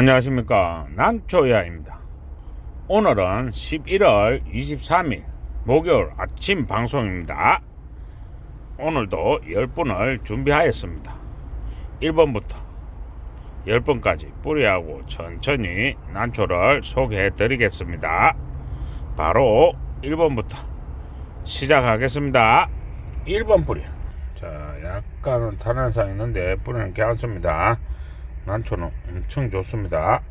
안녕하십니까. 난초야입니다. 오늘은 11월 23일 목요일 아침 방송입니다. 오늘도 10분을 준비하였습니다. 1번부터 10번까지 뿌리하고 천천히 난초를 소개해 드리겠습니다. 바로 1번부터 시작하겠습니다. 1번 뿌리. 자 약간은 탄환상 있는데 뿌리는 괜찮습니다 난초는 엄청 좋습니다.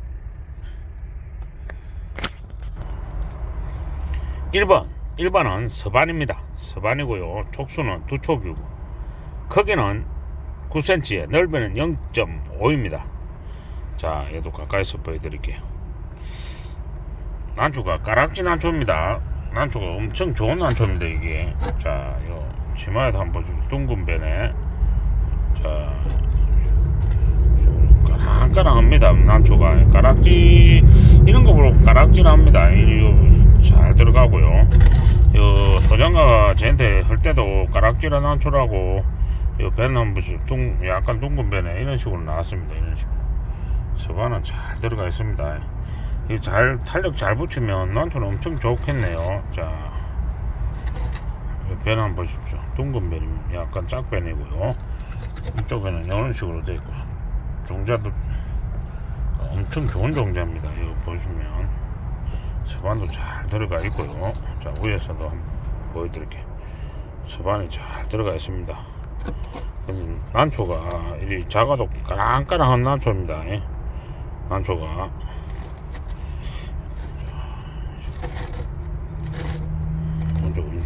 1번 1번은 서반입니다. 서반이고요. 촉수는 두 촉이고 크기는 9cm에 넓이는 0.5입니다. 자 얘도 가까이서 보여드릴게요. 난초가 가락지 난초입니다. 난초가 엄청 좋은 난초입니다 이게. 자요 치마에도 한번 보시면 둥근 배네. 자 까랑까랑합니다. 난초가 가락지 이런 거 보고 가락지랍니다. 잘 들어가고요. 요 소장가 저한테 할 때도 가락지라 난초라고 요 배는 한 번씩 둥 약간 둥근 배네 이런 식으로 나왔습니다. 이런 식으로. 서반은 잘 들어가 있습니다. 이잘 탄력 잘 붙이면 난초는 엄청 좋겠네요. 자요 배는 한번 보십시오. 둥근 배는 약간 짝배이고요. 이쪽에는 이런 식으로 되어 있고. 종자도 엄청 좋은 종자입니다. 이거 보시면 서반도 잘 들어가 있고요. 자 위에서도 한번 보여드릴게요. 서반이 잘 들어가 있습니다. 음, 난초가 이 작아도 까랑까랑한 난초입니다. 예. 난초가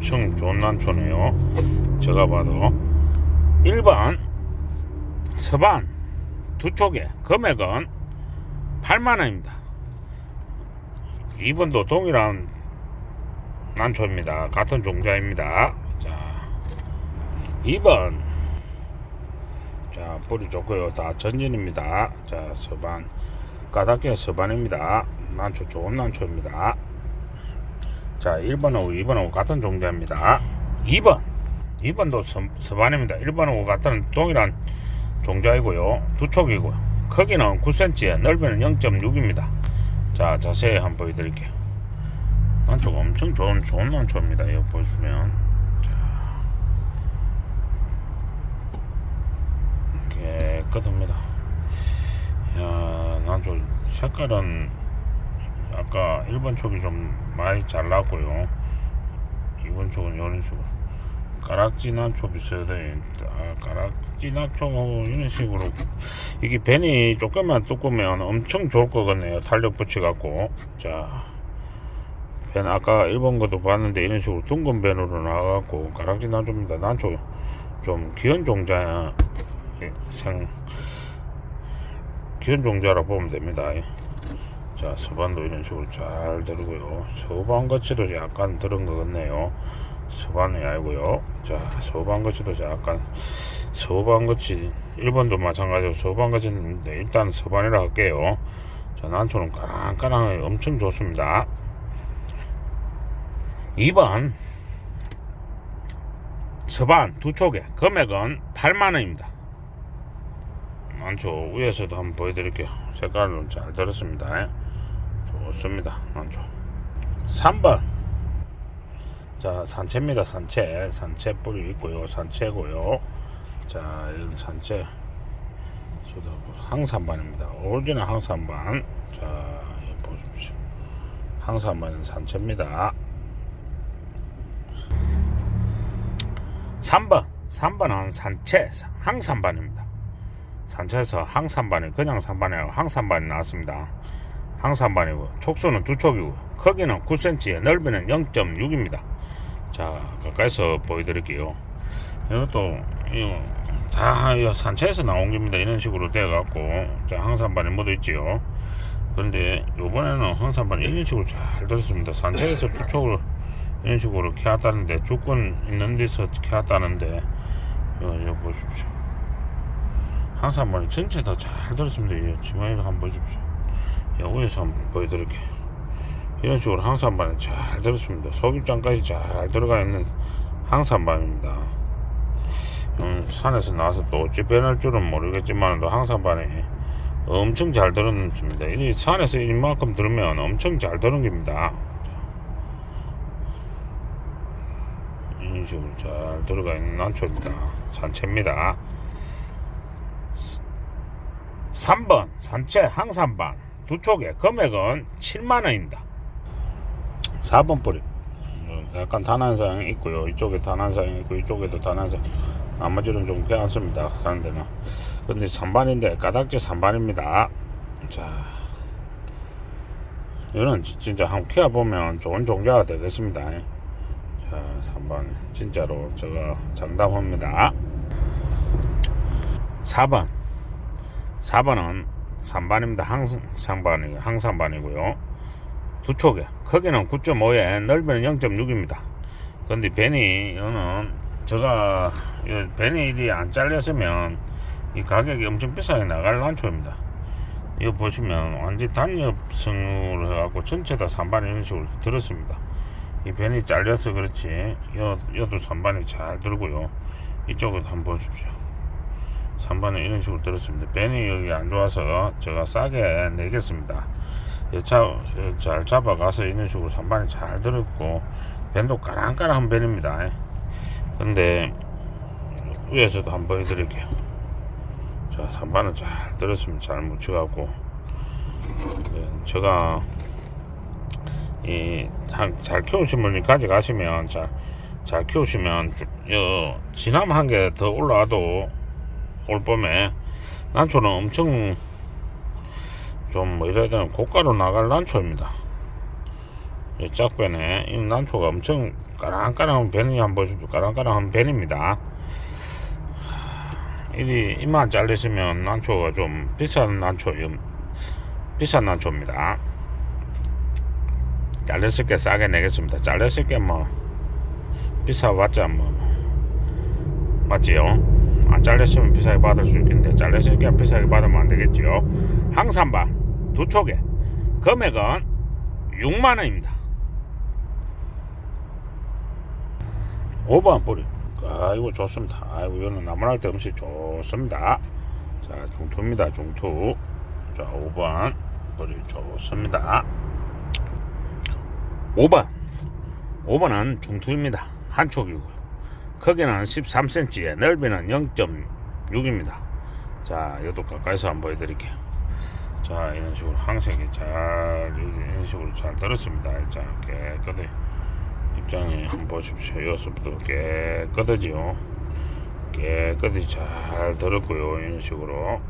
엄청 좋은 난초네요. 제가 봐도 1번 서반 두 쪽에 금액은 8만원입니다. 2번도 동일한 난초입니다. 같은 종자입니다. 자 2번. 자 뿌리 좋고요. 다 전진입니다. 자 서반. 까닭게 서반입니다. 난초 좋은 난초입니다. 자 1번하고 2번하고 같은 종자입니다. 2번. 2번도 서, 서반입니다. 1번하고 같은 동일한 종자이고요. 두 촉이고요. 크기는 9cm에 넓이는 0.6입니다. 자, 자세히 한번 보여드릴게요. 난초가 엄청 좋은, 좋은 난초입니다. 이거 보시면. 자. 깨끗합니다. 야, 난초 색깔은 아까 1번 촉이 좀 많이 잘났고요. 2번 촉은 이런 식으로. 가락지 난초 비슷해 아, 가락지 난초 이런 식으로. 이게 벤이 조금만 두꾸면 엄청 좋을 것 같네요. 탄력 붙여 갖고. 자벤 아까 일본 것도 봤는데 이런 식으로 둥근 벤으로 나와갖고 가락지 난초입니다. 난초 좀 귀한 종자 생 귀한 종자라 보면 됩니다. 자 서반도 이런 식으로 잘 들고요. 서반 거치도 약간 들은 것 같네요 서반이 아니고요. 자 소방거치도 약간 소방거치 1번도 마찬가지로 소방거치인데 일단 서반이라 할게요. 자 난초는 까랑까랑 엄청 좋습니다. 2번 서반 두 쪽에 금액은 8만원입니다. 난초 위에서도 한번 보여드릴게요. 색깔은 잘 들었습니다. 좋습니다 난초. 3번 자 산채입니다 산채. 산채 뿌리 있고요 산채고요. 자 이건 산채. 항산반입니다. 오리지널 항산반. 자 여기 보십시오. 항산반은 산채입니다. 3번 3번은 산채 항산반입니다. 산채에서 항산반이 그냥 산반이 아니고 항산반이 나왔습니다. 항산반이고 촉수는 두 촉이고 크기는 9cm에 넓이는 0.6입니다 자 가까이서 보여드릴게요. 이것도 이거 다 산차에서 나온 겁니다. 이런 식으로 되어 갖고 자 항산반에 묻어 있지요. 그런데 요번에는 항산반 이런 식으로 잘 들었습니다. 산차에서 부촉을 이런 식으로 캐왔다는데 조건 있는 데서 캐왔다는데 이거, 이거 보십시오. 항산반이 전체 다 잘 들었습니다. 이 지마이를 한번 보십시오. 여기에서 한번 보여드릴게요 이런 식으로 항산반이 잘 들었습니다. 속입장까지 잘 들어가 있는 항산반입니다. 음, 산에서 나와서 또 어찌 변할 줄은 모르겠지만 또 항산반이 엄청 잘 들었는 줍니다. 이 산에서 이만큼 들으면 엄청 잘 들은 겁니다. 이런 식으로 잘 들어가 있는 난초입니다. 산채입니다. 3번 산채 항산반 두 쪽에 금액은 7만원입니다. 4번 뿌리 음, 약간 단한상이 있고요. 이쪽에 단한상이 있고 이쪽에도 단한상 나머지는 좀 괜찮습니다. 가는 데는 근데 3반인데 까닭지 3반입니다. 자 이거는 지- 진짜 한번 키워보면 좋은 종자가 되겠습니다. 자 3번 진짜로 제가 장담합니다. 4번 4번은 3반입니다. 항상 반이, 항상 반이고요. 두 촉에 크기는 9.5에 넓이는 0.6입니다. 근데 벤이 이거는 제가 이 벤이 일이 안 잘렸으면 이 가격이 엄청 비싸게 나갈 난초입니다. 이거 보시면 완전 단엽성으로 해갖고 전체 다 3반 이런 식으로 들었습니다. 이 벤이 잘려서 그렇지 여, 여도 3반이 잘 들고요. 이쪽도 한번 보십시오. 3반은 이런 식으로 들었습니다. 벤이 여기 안 좋아서 제가 싸게 내겠습니다. 예, 자, 예, 잘 잡아가서 이런 식으로 3반이 잘 들었고 벤도 까랑까랑한 벤입니다. 근데 위에서도 한번 보여드릴게요. 자, 3반은 잘 들었습니다. 잘 묻혀갖고 예, 제가 이잘 키우신 분이 가져가시면 잘, 잘 키우시면 주- 여, 지남 한개 더 올라와도 올 봄에 난초는 엄청 좀뭐 이래야 되나 고가로 나갈 난초입니다. 이 짝배네 이 난초가 엄청 까랑까랑한 벤이 한번 보십시오. 까랑까랑한 벤입니다. 이리 이만 잘리시면 난초가 좀 비싼 난초 비싼 난초입니다. 잘렸을 게 싸게 내겠습니다. 잘렸을 게 뭐 비싸봤자 뭐 맞지요? 안 잘렸으면 비싸게 받을 수 있겠는데 잘렸을 게 비싸게 받으면 안 되겠지요. 항산반 두 촉에 금액은 6만 원입니다. 5번 뿌리. 아이고 좋습니다. 아이고 이거는 나무랄 데 없이 좋습니다. 자 중투입니다. 중투. 자 5번 뿌리 좋습니다. 5번 5번은 중투입니다. 한 촉이고요. 크기는 13cm에 넓이는 0.6입니다. 자 이것도 가까이서 한번 보여드릴게요. 자 이런 식으로 항색이 잘 이런 식으로 잘 들었습니다. 자 깨끗이 입장에 한번 보십시오. 여기서부터 깨끗하지요. 깨끗이 잘 들었고요. 이런 식으로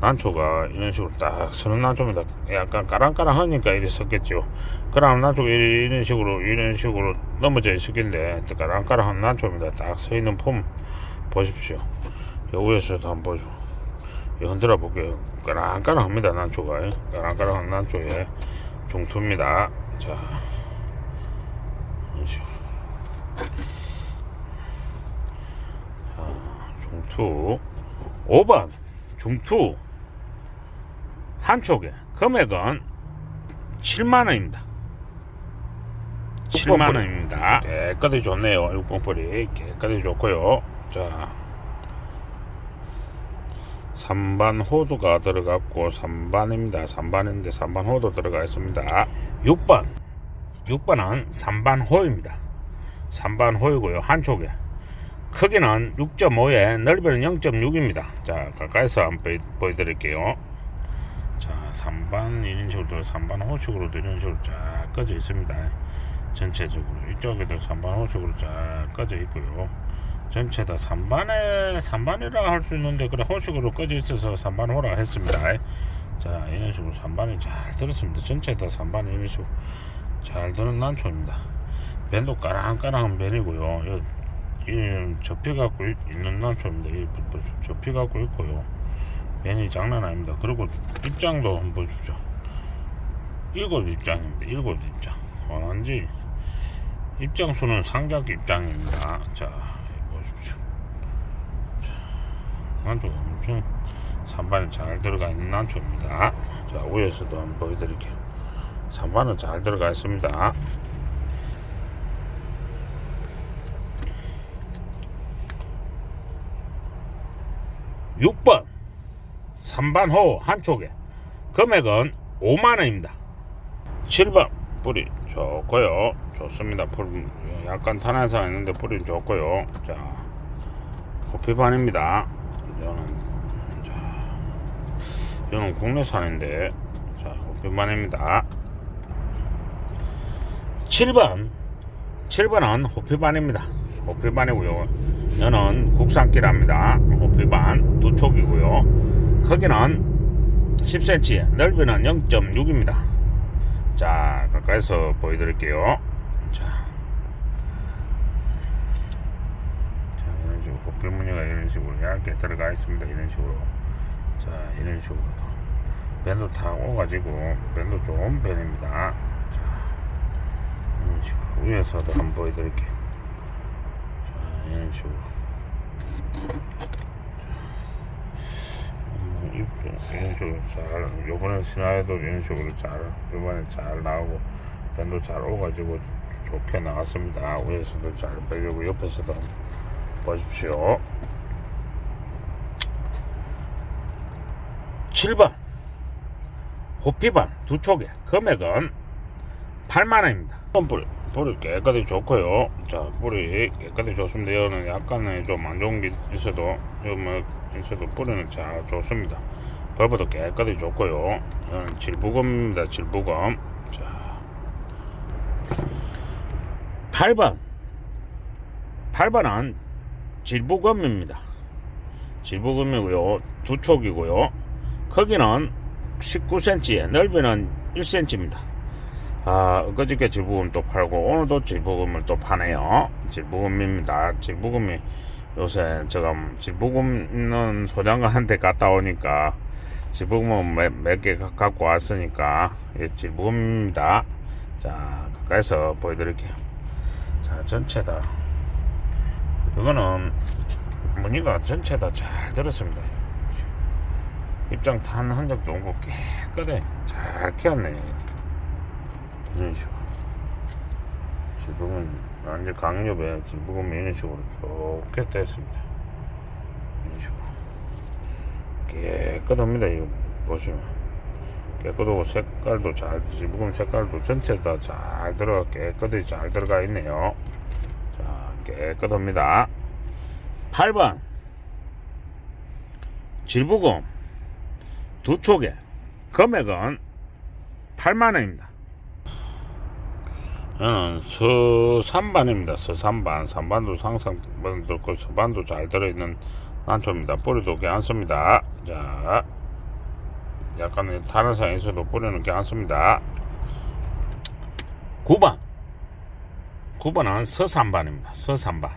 난초가 이런 식으로 딱 서는 난초입니다. 약간 까랑까랑하니까 이리 섰겠죠. 그럼 난초가 이런 식으로 이런 식으로 넘어져 있었겠는데 또 까랑까랑한 난초입니다. 딱 서 있는 폼 보십시오. 여기에서도 한번 보죠. 흔들어 볼게요. 까랑까랑합니다. 난초가 까랑까랑한 난초에 중투입니다. 자. 자, 중투 5번 중투 한 촉에 금액은 7만 원입니다. 7만 원입니다. 깨끗이 좋네요. 6번 뿌리 깨끗이 좋고요. 자, 3반 호두가 들어갔고 3반입니다. 3반인데 3반 호두 들어가 있습니다. 6번 6번은 3반 호입니다. 3반 호이고요. 한 촉에 크기는 6.5에 넓이는 0.6입니다. 자 가까이서 한번 보여- 보여드릴게요. 자 3반 이런 식으로 3반 호식으로도 이런 식으로 쫙 꺼져 있습니다. 전체적으로 이쪽에도 3반 호식으로 쫙 꺼져 있고요. 전체 다 3반에 3반이라 할 수 있는데 그래 호식으로 꺼져 있어서 3반 호라 했습니다. 자 이런 식으로 3반이 잘 들었습니다. 전체 다 3반이 이런 식으로 잘 드는 난초입니다. 밴도 까랑까랑한 밴이고요. 요- 이 접히 갖고 있- 있는 난초입니다. 이 부- 부- 접히 갖고 있고요. 밴이 장난 아닙니다. 그리고 입장도 한번 보십시오. 일곱 입장입니다. 일곱 입장. 완전히 입장 수는 상작 입장입니다. 자 보십시오. 자, 난초 엄청 산반이 잘 들어가 있는 난초입니다. 자 위에서도 한번 보여드릴게요. 산반은 잘 들어가 있습니다. 6번. 3반호 한쪽에 금액은 5만원입니다. 7번. 뿌리 좋고요. 좋습니다. 뿌리 약간 탄화상 있는데 뿌리는 좋고요. 자 호피반입니다 이거는 자 이거는 국내산인데. 자 호피반입니다. 7번. 7번은 호피반입니다. 호피반이고요. 이거는 국산기랍니다. 호피반 두 촉이고요. 크기는 10cm 넓이는 0.6입니다. 자 가까이서 보여드릴게요. 자, 자 이런 식으로 호피 무늬가 이런 식으로 얇게 들어가 있습니다. 이런 식으로. 자 이런 식으로 밴도 다 오가지고 밴도 좋은 밴입니다. 자 이런 식으로 위에서도 한번 보여드릴게요. 자 이런 식으로. 음, 입도 이런 식으로 잘 요번에 신화에도 이런 식으로 잘 요번에 잘 나오고 밴도 잘 오가지고 좋게 나왔습니다. 위에서도 잘 빼려고 옆에서도 보십시오. 7번. 호피반 두 촉에 금액은 8만원입니다. 뿌리, 뿌리 깨끗이 좋고요. 자 뿌리 깨끗이 좋습니다. 이거는 약간의 좀안 좋은 게 있어도 뭐 있어도 뿌리는 잘 좋습니다. 벌브도 깨끗이 좋고요. 이거는 질부검입니다 질부검 자. 8번. 8번은 질부검입니다 질부검이고요 두 촉이고요 크기는 19cm 넓이는 1cm입니다 아, 그저께 질부금 또 팔고 오늘도 질부금을 또 파네요. 질부금입니다. 질부금이 요새 제가 질부금 있는 소장관한테 갔다 오니까 질부금은 몇개 갖고 왔으니까 예, 질부금입니다. 자, 가까이서 보여드릴게요. 자, 전체 다 이거는 무늬가 전체 다. 잘 들었습니다. 입장 탄 흔적도 없고 깨끗해 잘 키웠네. 이런 식으로. 지붕은 완전 강력에 지붕은 이런 식으로 좋게 됐습니다. 이런 식으로. 깨끗합니다 이거 보시면. 깨끗하고 색깔도 잘 지붕 색깔도 전체 다. 잘 들어가 깨끗이 잘 들어가 있네요. 자 깨끗합니다 8번 질부금 두 촉에 금액은 8만원입니다 저는 서산반입니다. 서산반. 산반도 상상 들고 서반도 잘 들어있는 난초입니다. 뿌리도 괜찮습니다. 자, 약간 다른 상에서도 뿌리는 괜찮습니다. 9번. 9번은 서산반입니다. 서산반.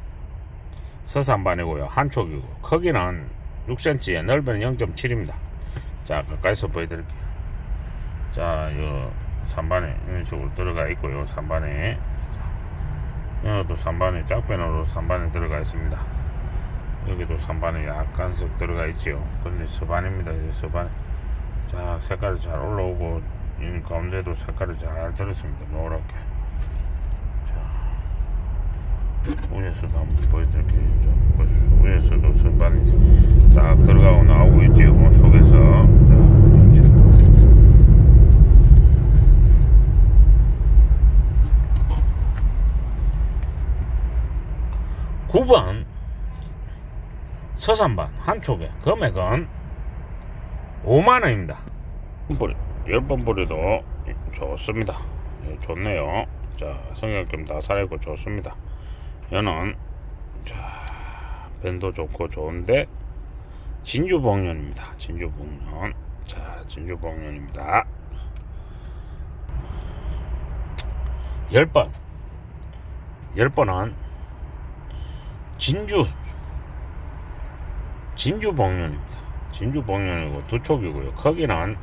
서산반이고요. 한쪽이고 크기는 6cm, 넓이는 0.7입니다. 자, 가까이서 보여드릴게요. 자, 요 3반에 이런 식으로 들어가 있고요 3반에 여기도 3반에 짝배너로 3반에 들어가 있습니다 여기도 3반에 약간씩 들어가 있지요 근데 서반입니다 서반 자 색깔이 잘 올라오고 이 가운데도 색깔이 잘 들었습니다 노랗게 자 위에서도 한번 보여드릴게요. 좀 보시죠. 위에서도 서반이 딱 들어가고 나오고 있지요 속에서. 자 이런 식으로 9번. 서산반. 한쪽에. 금액은 5만원입니다. 뿌리 10번 뿌리도 좋습니다. 예, 좋네요. 자 성형겸 다 살아있고 좋습니다 얘는 자 밴도 좋고 좋은데 진주봉년입니다 진주봉년 자 진주봉년입니다 10번 10번은 진주 진주 복륜입니다. 진주 복륜이고 두 촉이고요. 크기는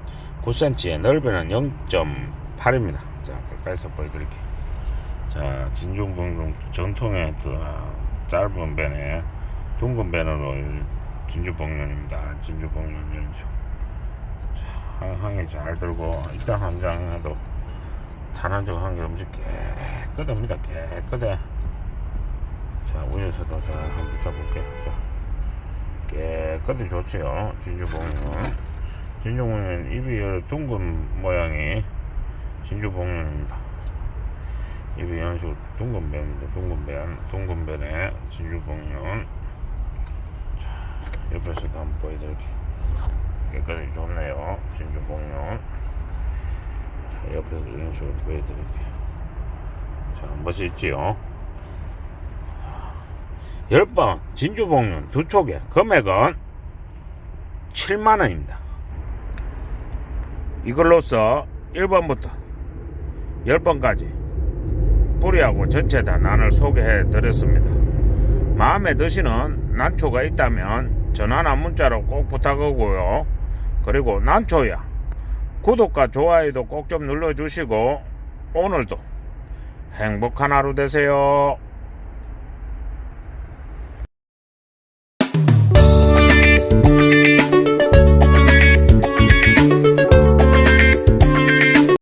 9cm에 넓이는 0.8입니다. 자 가까이서 보여드릴게요. 자 복륜 전통의 또 아, 짧은 밴에 둥근 밴으로 진주 복륜입니다. 진주 복륜 이런 식으로 항이 잘 들고 일단 한 장에도 단한적 한게 엄청 깨끗합니다. 깨끗해. 자 위에서도 자 한번 붙여볼게요 자, 깨끗이 좋지요 진주봉은 진주봉은 입이 열 둥근 모양이 진주봉입니다. 입이 이런 식으로 둥근 배입니다. 둥근 배, 둥근 배네 진주봉은 자, 옆에서도 한번 보여드릴게요. 여기까지 좋네요. 진주봉은 자, 옆에서 이런 식으로 보여드릴게요. 자, 멋있지요? 10번 진주봉륜 두 촉에 금액은 7만원입니다. 이걸로써 1번부터 10번까지 뿌리하고 전체 다 난을 소개해 드렸습니다. 마음에 드시는 난초가 있다면 전화나 문자로 꼭 부탁하고요. 그리고 난초야 구독과 좋아요도 꼭 좀 눌러주시고 오늘도 행복한 하루 되세요.